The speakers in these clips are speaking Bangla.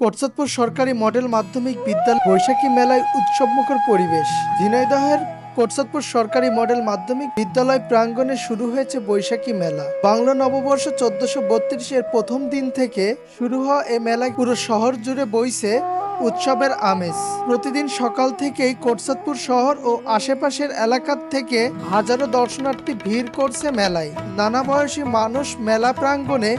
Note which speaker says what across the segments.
Speaker 1: কোটসাদপুর সরকারি মডেল মাধ্যমিক বিদ্যালয় বৈশাখী মেলায় উৎসবমুখর পরিবেশ। ঝিনাইদহের কোটসাদপুর সরকারি মডেল মাধ্যমিক বিদ্যালয় প্রাঙ্গণে শুরু হয়েছে বৈশাখী মেলা। বাংলা নববর্ষ চোদ্দশো বত্রিশের প্রথম দিন থেকে শুরু হওয়া এ মেলায় পুরো শহর জুড়ে বইছে উৎসবের আমেজ। প্রতিদিন সকাল থেকেই কোটসাদপুর শহর ও আশেপাশের এলাকার থেকে হাজারো দর্শনার্থী ভিড় করছে মেলায়। নানা বয়সী মানুষ মেলা প্রাঙ্গণে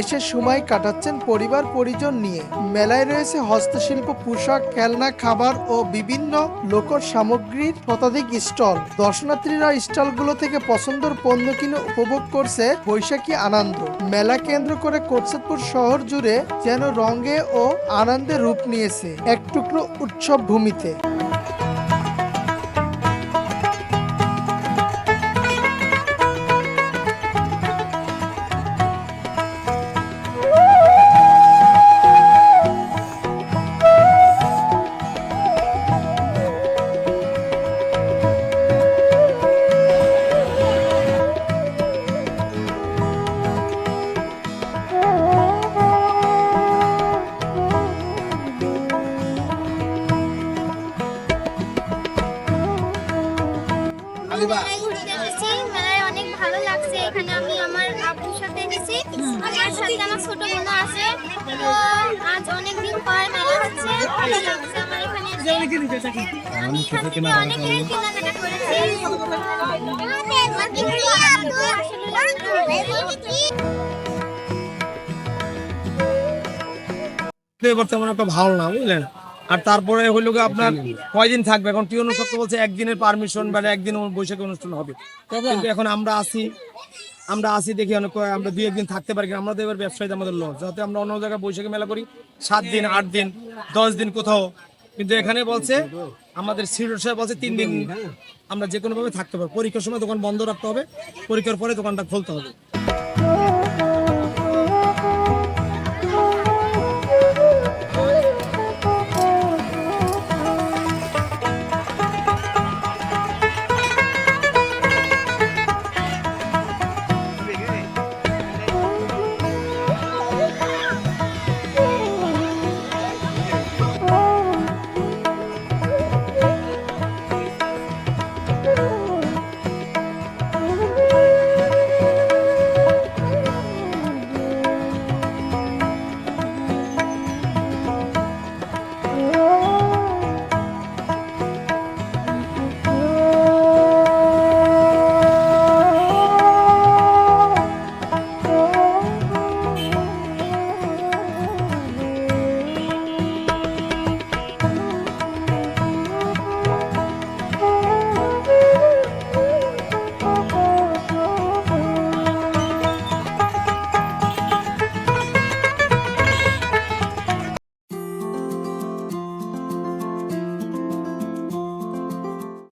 Speaker 1: এসে সময় কাটাচ্ছেন পরিবার পরিজন নিয়ে। মেলায় রয়েছে হস্তশিল্প, পোশাক, খেলনা, খাবার ও বিভিন্ন লোকর সামগ্রীর শতাধিক স্টল। দর্শনার্থীরা স্টলগুলো থেকে পছন্দের পণ্য কিনে উপভোগ করছে বৈশাখী আনন্দ। মেলা কেন্দ্র করে কোটসাদপুর শহর জুড়ে যেন রঙে ও আনন্দে রূপ নিয়েছে এক টুকরো উৎসব ভূমিতে।
Speaker 2: আমি মেলায় ঘুরতে এসেছি মেলায় অনেক ভালো লাগছে এখানে আমি আমার আব্বুর সাথে এসেছি আমার সাথে আমার ছোট বোন আছে তো আজ অনেক দিন পর মেলা হচ্ছে ভালো লাগছে আমার এখানে এসে। আমি এখান থেকে অনেক কেনাকাটা করেছি আমার কিছু আব্বু আসলে লাগছে।
Speaker 3: এবার তেমন একটা ভালো না বুঝলেন আর তারপরে হইল গিয়ে আপনার কয়দিন থাকবে? এখন টিউন সত্য বলছে একদিনের পারমিশন মানে একদিন বৈশাখী অনুষ্ঠান হবে। কিন্তু এখন আমরা আসি আমরা আসি দেখি অনেক আমরা দুই একদিন থাকতে পারি কিন্তু তো এবার ব্যবসায়ীতে আমাদের লস। যাতে আমরা অন্য জায়গায় বৈশাখী মেলা করি সাত দিন আট দিন দশ দিন কোথাও। কিন্তু এখানে বলছে আমাদের সিরিয়াল সাহেব বলছে তিন দিন আমরা যে কোনো ভাবে থাকতে পারব। পরীক্ষার সময় দোকান বন্ধ রাখতে হবে পরীক্ষার পরে দোকানটা খুলতে হবে।